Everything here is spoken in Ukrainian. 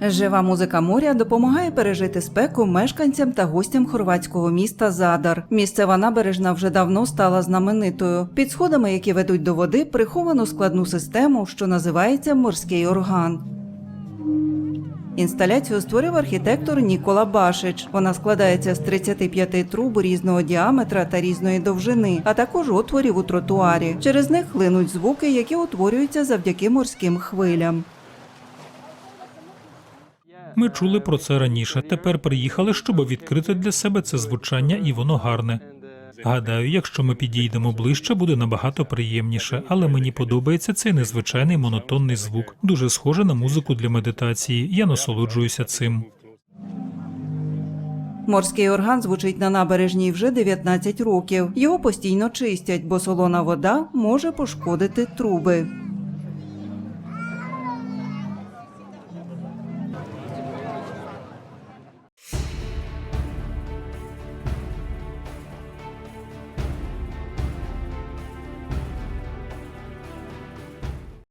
Жива музика моря допомагає пережити спеку мешканцям та гостям хорватського міста Задар. Місцева набережна вже давно стала знаменитою. Під сходами, які ведуть до води, приховано складну систему, що називається морський орган. Інсталяцію створив архітектор Нікола Башич. Вона складається з 35 труб різного діаметра та різної довжини, а також отворів у тротуарі. Через них хлинуть звуки, які утворюються завдяки морським хвилям. Ми чули про це раніше. Тепер приїхали, щоб відкрити для себе це звучання, і воно гарне. Гадаю, якщо ми підійдемо ближче, буде набагато приємніше, але мені подобається цей незвичайний монотонний звук. Дуже схоже на музику для медитації. Я насолоджуюся цим. Морський орган звучить на набережній вже 19 років. Його постійно чистять, бо солона вода може пошкодити труби.